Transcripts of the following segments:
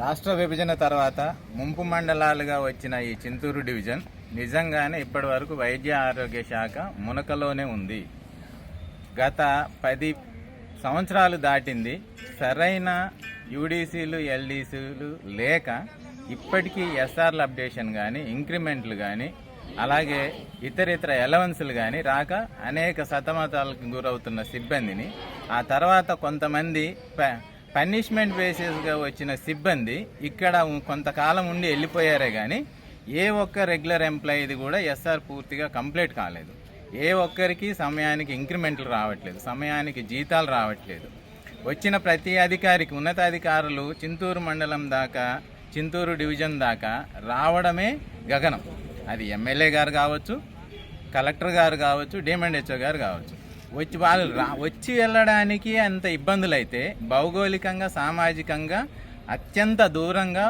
రాష్ట్ర విభజన తర్వాత ముంపు మండలాలుగా వచ్చిన ఈ చింతూరు డివిజన్ నిజంగానే ఇప్పటి వరకు వైద్య ఆరోగ్య శాఖ మునకలోనే ఉంది. గత పది సంవత్సరాలు దాటింది. సరైన యూడీసీలు ఎల్డీసీలు లేక ఇప్పటికీ ఎస్ఆర్ల అప్డేషన్ కానీ ఇంక్రిమెంట్లు కానీ అలాగే ఇతర ఇతర ఎలవెన్సులు కానీ రాక అనేక సతమతాలకు గురవుతున్న సిబ్బందిని ఆ తర్వాత కొంతమంది పనిష్మెంట్ బేసిస్గా వచ్చిన సిబ్బంది ఇక్కడ కొంతకాలం ఉండి వెళ్ళిపోయారే కానీ ఏ ఒక్క రెగ్యులర్ ఎంప్లాయీది కూడా ఎస్ఆర్ పూర్తిగా కంప్లీట్ కాలేదు. ఏ ఒక్కరికి సమయానికి ఇంక్రిమెంట్లు రావట్లేదు సమయానికి జీతాలు రావట్లేదు. వచ్చిన ప్రతి అధికారికి ఉన్నతాధికారులు చింతూరు మండలం దాకా చింతూరు డివిజన్ దాకా రావడమే గగనం. అది ఎమ్మెల్యే గారు కావచ్చు కలెక్టర్ గారు కావచ్చు డిమాండ్ హెచ్ఓ గారు కావచ్చు. వచ్చి వాళ్ళు రా వచ్చి వెళ్ళడానికి అంత ఇబ్బందులు అయితే భౌగోళికంగా సామాజికంగా అత్యంత దూరంగా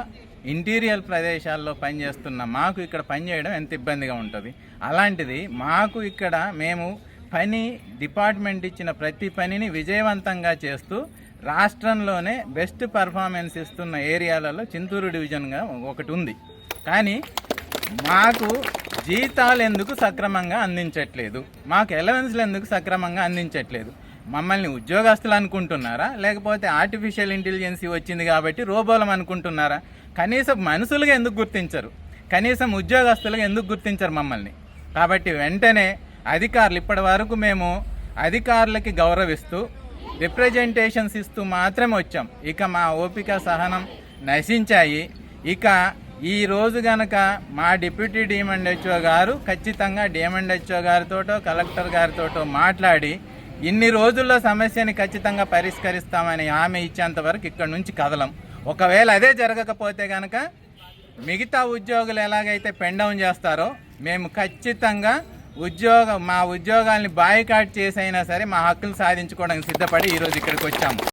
ఇంటీరియర్ ప్రదేశాల్లో పనిచేస్తున్న మాకు ఇక్కడ పనిచేయడం ఎంత ఇబ్బందిగా ఉంటుంది. అలాంటిది మాకు ఇక్కడ మేము పని డిపార్ట్మెంట్ ఇచ్చిన ప్రతి పనిని విజయవంతంగా చేస్తూ రాష్ట్రంలోనే బెస్ట్ పర్ఫార్మెన్స్ ఇస్తున్న ఏరియాలలో చింతూరు డివిజన్గా ఒకటి ఉంది. కానీ మాకు జీతాలు ఎందుకు సక్రమంగా అందించట్లేదు? మాకు ఎలవెన్స్లు ఎందుకు సక్రమంగా అందించట్లేదు? మమ్మల్ని ఉద్యోగస్తులు అనుకుంటున్నారా? లేకపోతే ఆర్టిఫిషియల్ ఇంటెలిజెన్సీ వచ్చింది కాబట్టి రోబోలం అనుకుంటున్నారా? కనీసం మనుషులుగా ఎందుకు గుర్తించరు? కనీసం ఉద్యోగస్తులుగా ఎందుకు గుర్తించరు మమ్మల్ని? కాబట్టి వెంటనే అధికారులు ఇప్పటి వరకు మేము అధికారులకి గౌరవిస్తూ రిప్రజెంటేషన్స్ ఇస్తూ మాత్రమే వచ్చాం. ఇక మా ఓపిక సహనం నశించాయి. ఇక ఈ రోజు గనక మా డిప్యూటీ డిమాండ్ హెచ్ఓ గారు ఖచ్చితంగా డిమాండ్ హెచ్ఓ గారితోటో కలెక్టర్ గారితోటో మాట్లాడి ఇన్ని రోజుల్లో సమస్యని ఖచ్చితంగా పరిష్కరిస్తామని హామీ ఇచ్చేంత వరకు ఇక్కడ నుంచి కదలం. ఒకవేళ అదే జరగకపోతే గనక మిగతా ఉద్యోగులు ఎలాగైతే పెండౌన్ చేస్తారో మేము ఖచ్చితంగా ఉద్యోగ మా ఉద్యోగాల్ని బాయ్కాట్ చేసైనా సరే మా హక్కులు సాధించుకోవడానికి సిద్ధపడి ఈరోజు ఇక్కడికి వచ్చాము.